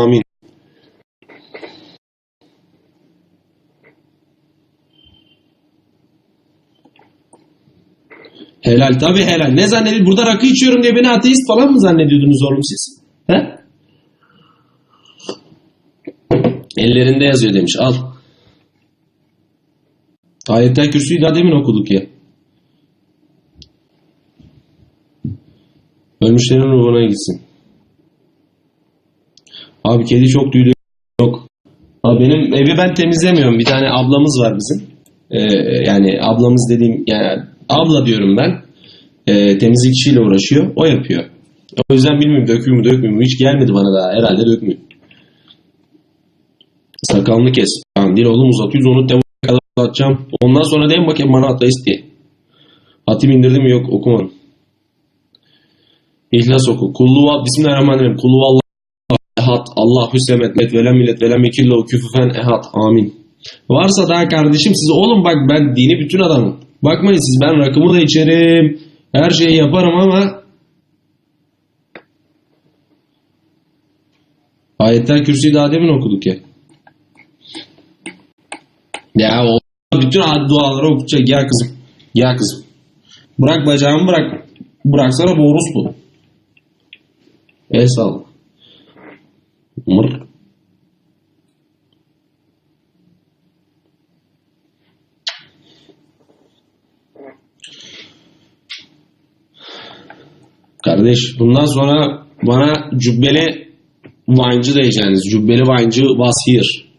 Amin. Helal tabi helal. Ne zannedin? Burada rakı içiyorum diye beni ateist falan mı zannediyordunuz oğlum siz? He? Ellerinde yazıyor demiş. Al. Ayetler kürsüyü daha demin okuduk ya. Ölmüşlerin ruhuna gitsin. Abi kedi çok tüylü. Yok. Abi benim evi ben temizlemiyorum. Bir tane ablamız var bizim. Ee, yani ablamız dediğim yani abla diyorum ben. Ee, temizlik işiyle uğraşıyor. O yapıyor. O yüzden bilmiyorum döküyor mu dökmüyor mu. Hiç gelmedi bana daha. Herhalde dökmüyor. Sakalını kes. Tamam değil oğlum uzatıyoruz onu Temmuz'a kadar uzatacağım. Ondan sonra deyin bakayım bana ateist diye. Hatim indirdi mi yok okumadım. İhlas oku. Kullu Bismillahirrahmanirrahim. Kullu ehad. Allahu semet. Let velem millet velem ikillo küfüfen ehad. Amin. Varsa daha kardeşim size oğlum bak ben dini bütün adamım. Bakmayın siz ben rakımı da içerim. Her şeyi yaparım ama Ayetler Kürsü'yü daha demin okuduk ya. Ya o bütün duaları okuyacak ya kızım. Ya kızım. Bırak bacağımı bırak. Bıraksana bu orospu. El sağlık. Mır. Kardeş bundan sonra bana cübbeli vine'cı diyeceğiniz. Cübbeli vine'cı here.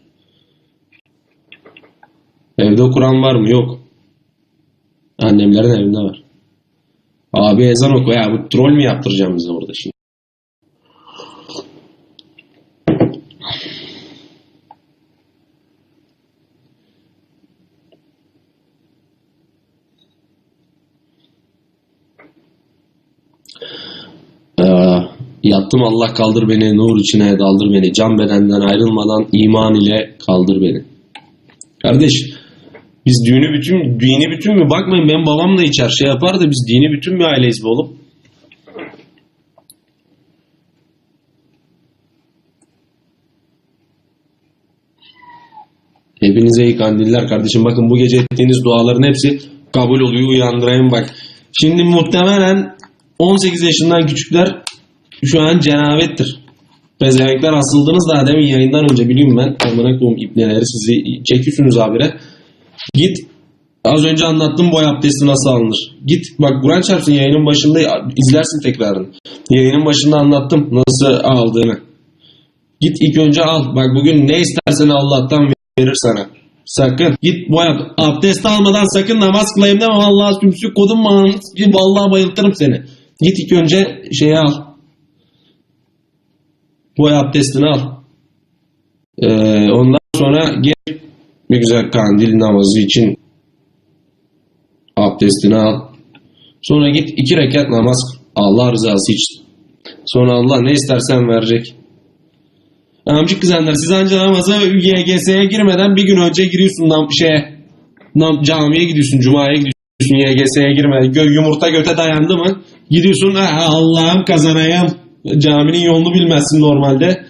Evde Kur'an var mı? Yok. Annemlerin evinde var. Abi ezan oku ya. Bu troll mü yaptıracağım bize orada şimdi? Ee, yattım Allah kaldır beni, nur içine daldır beni, can bedenden ayrılmadan iman ile kaldır beni. Kardeş, biz düğünü bütün, dini bütün mü? Bakmayın benim babam da içer şey yapar da biz dini bütün bir aileyiz be oğlum. Hepinize iyi kandiller kardeşim. Bakın bu gece ettiğiniz duaların hepsi kabul oluyor. Uyandırayım bak. Şimdi muhtemelen 18 yaşından küçükler şu an cenabettir. Pezevenkler asıldınız daha demin yayından önce biliyorum ben. Amına koyayım ipneleri sizi çekiyorsunuz abire. Git az önce anlattım boy abdesti nasıl alınır. Git bak Kur'an çarpsın yayının başında izlersin tekrarını. Yayının başında anlattım nasıl aldığını. Git ilk önce al. Bak bugün ne istersen Allah'tan verir sana. Sakın git boy ab- abdest almadan sakın namaz kılayım deme. Vallahi sümsük kodum manız. Vallahi bayıltırım seni. Git ilk önce şeyi al. Boy abdestini al. Ee, ondan sonra gir bir güzel kandil namazı için abdestini al. Sonra git iki rekat namaz. Allah rızası için. Sonra Allah ne istersen verecek. Amcık kızanlar siz anca namaza YGS'ye girmeden bir gün önce giriyorsun nam şeye. Nam camiye gidiyorsun, cumaya gidiyorsun YGS'ye girmeden. Gö yumurta göte dayandı mı? Gidiyorsun "Ha, Allah'ım kazanayım. Caminin yolunu bilmezsin normalde.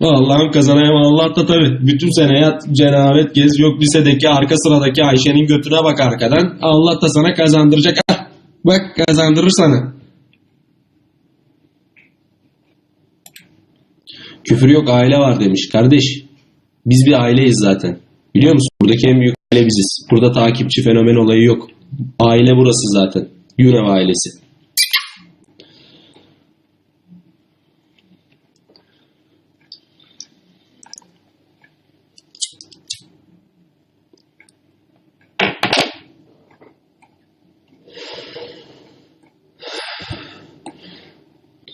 Allah'ım kazanayım Allah da tabi bütün sene yat cenabet gez. Yok lisedeki arka sıradaki Ayşe'nin götüne bak arkadan. Allah da sana kazandıracak. Ah, bak kazandırır sana. Küfür yok aile var demiş. Kardeş biz bir aileyiz zaten. Biliyor musun? Buradaki en büyük aile biziz burada takipçi fenomen olayı yok aile burası zaten Yunev ailesi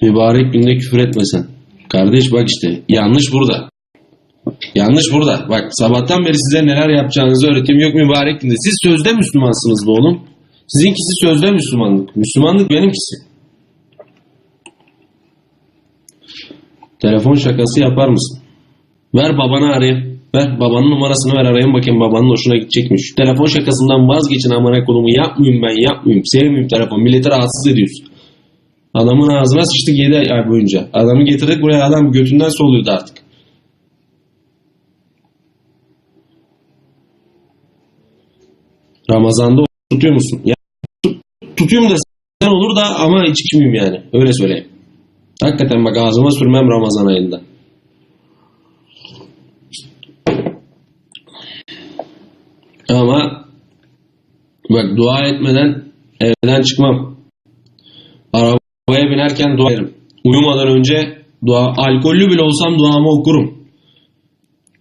Mübarek günde küfür etmesen. Kardeş bak işte yanlış burada. Yanlış burada. Bak sabahtan beri size neler yapacağınızı öğretiyorum. Yok mübarek günde. Siz sözde Müslümansınız be oğlum. Sizinkisi sözde Müslümanlık. Müslümanlık benimkisi. Telefon şakası yapar mısın? Ver babanı arayayım. Ver babanın numarasını ver arayayım bakayım babanın hoşuna gidecek telefon şakasından vazgeçin amına kolumu yapmayayım ben yapmayayım. Sevmiyorum telefon. Milleti rahatsız ediyorsun. Adamın ağzına sıçtık 7 ay boyunca. Adamı getirdik buraya adam götünden soluyordu artık. Ramazan'da tutuyor musun? Ya tut, tutuyorum da sen olur da ama hiç içmeyeyim yani. Öyle söyleyeyim. Hakikaten bak ağzıma sürmem Ramazan ayında. Ama bak dua etmeden evden çıkmam. Arabaya binerken dua ederim. Uyumadan önce dua, alkollü bile olsam duamı okurum.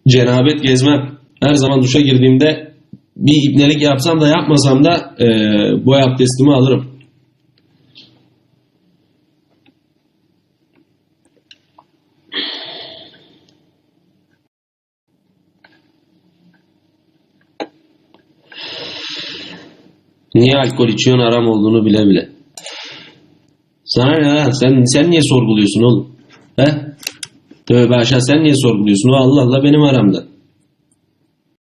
Cenabet gezmem. Her zaman duşa girdiğimde bir ibnelik yapsam da yapmasam da eee boy abdestimi alırım. Niye alkol içiyorsun haram olduğunu bile bile. Sana ne lan? Sen, sen niye sorguluyorsun oğlum? He? Tövbe aşağı sen niye sorguluyorsun? O Allah Allah benim aramda.